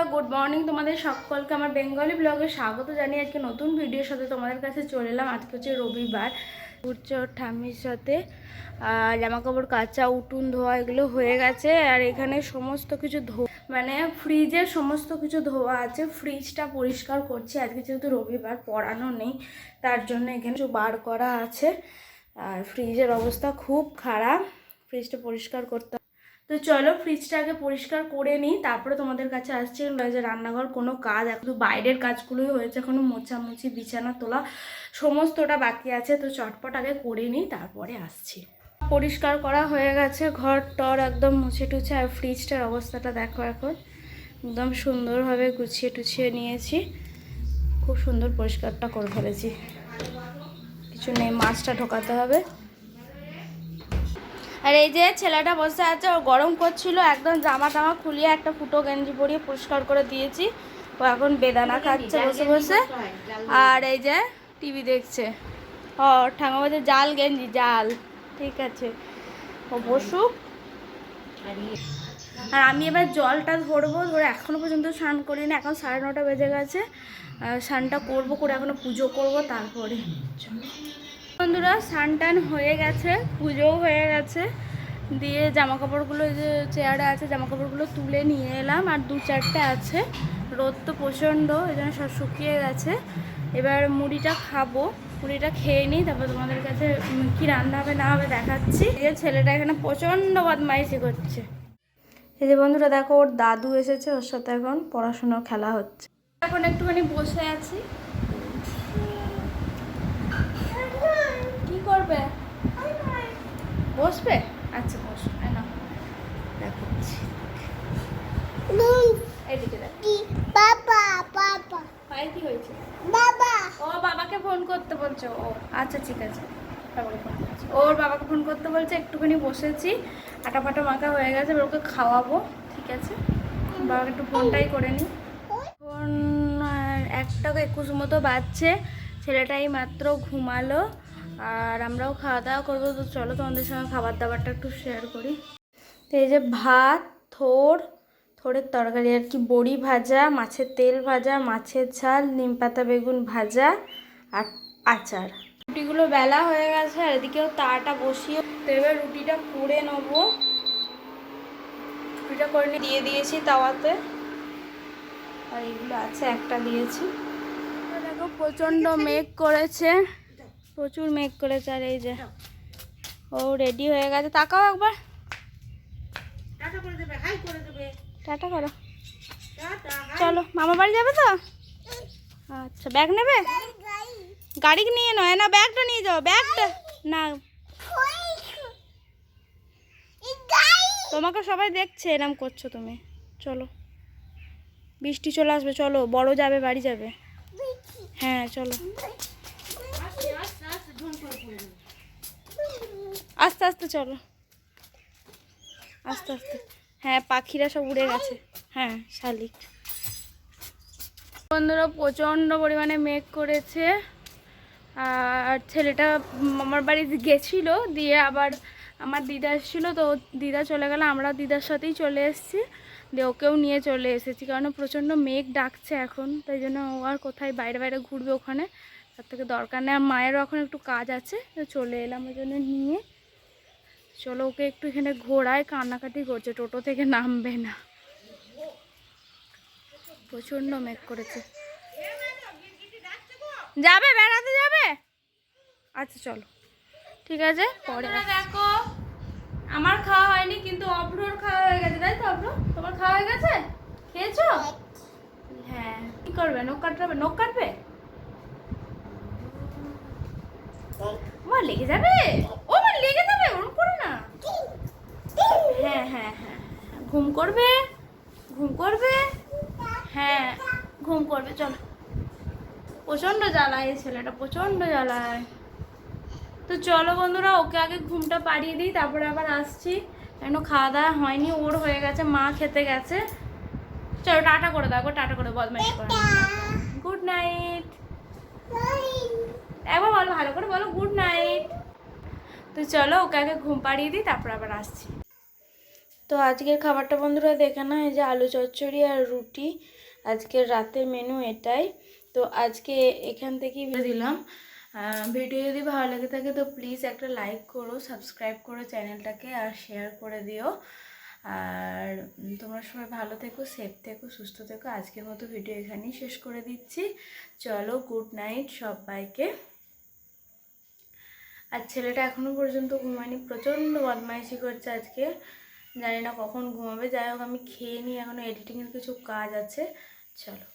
বন্ধুরা good morning তোমাদের সকলকে। আমার বেঙ্গলি ব্লগে স্বাগত জানিয়ে আজকে নতুন ভিডিওর সাথে তোমাদের কাছে চলে এলাম। আজকে হচ্ছে রবিবার। উঠছে ঠাম্মির সাথে। জামা কাপড় কাচা উটুন ধোয়া, এগুলো হয়ে গেছে। আর এখানে সমস্ত কিছু ধো মানে ফ্রিজের সমস্ত কিছু ধোয়া আছে। ফ্রিজটা পরিষ্কার করছি। আজকে যেহেতু রবিবার, পড়ানো নেই, তার জন্য এখানে কিছু বার করা আছে। আর ফ্রিজের অবস্থা খুব খারাপ। ফ্রিজটা পরিষ্কার করতে তো চলো ফ্রিজটা আগে পরিষ্কার করে নিই, তারপরে তোমাদের কাছে আসছে। যে রান্নাঘর, কোনো কাজ, এখন বাইরের কাজগুলোই হয়েছে, এখনও মোছামুছি, বিছানা তোলা, সমস্তটা বাকি আছে। তো চটপট আগে করে নিই, তারপরে আসছি। পরিষ্কার করা হয়ে গেছে, ঘর টর একদম মুছে টুছে, আর ফ্রিজটার অবস্থাটা দেখো এখন। একদম সুন্দরভাবে গুছিয়ে টুছিয়ে নিয়েছি। খুব সুন্দর পরিষ্কারটা করে ফেলেছি। কিছু নেই, মাছটা ঢোকাতে হবে। আর এই যে ছেলেটা বসে আছে ও গরম করছিল একদম জামা টামা খুলিয়ে একটা ফুটো গেঞ্জি পরিয়ে পরিষ্কার করে দিয়েছি। ও এখন বেদানা খাচ্ছে বসে বসে। আর এই যে টিভি দেখছে। ও ঠাঙ্গা বলছে জাল গেঞ্জি জাল। ঠিক আছে। ও বসুক। আর আমি এবার জলটা ধরবো ধরে এখনও পর্যন্ত স্নান করিনি এখন সাড়ে নটা বেজে গেছে। আর স্নানটা করব করে এখনও পুজো করব তারপরে। বন্ধুরা স্নান টান হয়ে গেছে, পুজোও হয়ে গেছে। দিয়ে জামা কাপড়গুলো যে চেয়ারে আছে জামা কাপড়গুলো তুলে নিয়ে এলাম, আর দু চারটে আছে। রোদ তো প্রচণ্ড, এই জন্য সব শুকিয়ে গেছে। এবার মুড়িটা খাব। মুড়িটা খেয়ে নিই, তারপর তোমাদের কাছে কি রান্না হবে, না হবে দেখাচ্ছি। যে ছেলেটা এখানে প্রচণ্ড বদমাইশি করছে। এই যে বন্ধুরা, দেখো, ওর দাদু এসেছে, ওর সাথে এখন পড়াশুনো খেলা হচ্ছে। এখন একটুখানি বসে আছি। কি বসবে? আচ্ছা বস এদিকে বাবা বাবা। পায়ে কি হয়েছে? বাবা। ও বাবাকে ফোন করতে বলছো ও। আচ্ছা ঠিক আছে। বাবাকে ফোন করছি। ওর বাবাকে ফোন করতে বলছে একটুখানি বসেছি। আটা ফাটা মাখা হয়ে গেছে এবার ওকে খাওয়াবো ঠিক আছে? বাবাকে একটু ফোনটাই করে নিই ফোন একটা একুশ মতো বাজছে। ছেলেটাই মাত্র ঘুমালো। আর আমরাও খাওয়া দাওয়া করব, তো চলো তোমাদের সঙ্গে খাবার দাবারটা একটু শেয়ার করি। তো এই যে ভাত, থোর থোড়ের তরকারি, আর কি বড়ি ভাজা, মাছের তেল ভাজা, মাছের ঝাল, নিম পাতা বেগুন ভাজা, আর আচার। রুটিগুলো বেলা হয়ে গেছে, আর এদিকেও তাটা বসিয়ে, তো এবার রুটিটা করে নেব। রুটিটা করে দিয়ে দিয়েছি তাওয়াতে। আর এগুলো আছে, একটা দিয়েছি। দেখো প্রচণ্ড মেঘ করেছে। প্রচুর মেঘ করেছে আর এই যে ও রেডি হয়ে গেছে। তাকাও একবার। টাটা করো চলো মামা বাড়ি যাবে তো? আচ্ছা ব্যাগ নেবে? গাড়ি নিয়ে নয় না ব্যাগটা নিয়ে যাও ব্যাগটা না। তোমাকে সবাই দেখছে এরম করছ তুমি। চলো। বৃষ্টি চলে আসবে চলো বড় যাবে বাড়ি যাবে। হ্যাঁ চলো। আস্তে আস্তে চলো। আস্তে আস্তে। হ্যাঁ পাখিরা সব উড়ে গেছে। হ্যাঁ শালিক। বন্ধুরা প্রচণ্ড পরিমাণে মেঘ করেছে। আর ছেলেটা আমার বাড়িতে গেছিল, দিয়ে আবার আমার দিদা এসেছিল, তো দিদা চলে গেল, আমরা দিদার সাথেই চলে এসেছি। দিয়ে ওকেও নিয়ে চলে এসেছি কারণ প্রচণ্ড মেঘ ডাকছে এখন, তাই জন্য ও আর কোথায়, বাইরে বাইরে ঘুরবে ওখানে। তার থেকে দরকার নেই আর মায়েরও এখন একটু কাজ আছে চলে এলাম ওই জন্য নিয়ে। চলো ওকে একটু এখানে ঘোরায় কান্নাকাটি করছে টোটো থেকে নামবে না। প্রচণ্ড মেঘ করেছে। যাবে বেড়াতে যাবে? আচ্ছা চলো। ঠিক আছে পরে দেখো আমার খাওয়া হয়নি কিন্তু অব্রোর খাওয়া হয়ে গেছে তাই তো অব্র তোমার খাওয়া হয়ে গেছে? খেয়েছো? হ্যাঁ। কি করবে? নখ কাটবে? নখ কাটবে? মা লেগে যাবে? ও মা লেগে যাবে ওরকম করো না। হ্যাঁ হ্যাঁ হ্যাঁ ঘুম করবে? ঘুম করবে? হ্যাঁ ঘুম করবে চলো। প্রচণ্ড জ্বালায় এই ছেলেটা প্রচণ্ড জ্বালায়। তো চলো বন্ধুরা ওকে আগে ঘুমটা পাড়িয়ে দিই তারপরে আবার আসছি। কেন খাওয়া দাওয়া হয়নি ওর হয়ে গেছে মা খেতে গেছে। চলো টাটা করে দাও টাটা করে বদমাইশ করে। Good night. একবার বলো ভালো করে বলো তো চলো ওকে আগে ঘুম পাড়িয়ে দিই, তারপর আবার আসছি। তো আজকের খাবারটা বন্ধুরা দেখে না এই যে আলু চচ্চড়ি আর রুটি। আজকের রাতের মেনু এটাই। তো আজকে এখান থেকেই দিলাম। ভিডিও যদি ভালো লাগে থাকে তো প্লিজ একটা লাইক করো সাবস্ক্রাইব করো চ্যানেলটাকে আর শেয়ার করে দিও। আর তোমরা সবাই ভালো থেকো সেফ থেকো, সুস্থ থেকো। আজকের মতো ভিডিও এখানেই শেষ করে দিচ্ছি। চলো গুড নাইট সবাইকে। আর ছেলেটা এখনও পর্যন্ত ঘুমায়নি, প্রচণ্ড বদমাইশি করছে আজকে। জানি না কখন ঘুমাবে, যাই হোক আমি খেয়ে নিই এখনও এডিটিংয়ের কিছু কাজ আছে, চলো।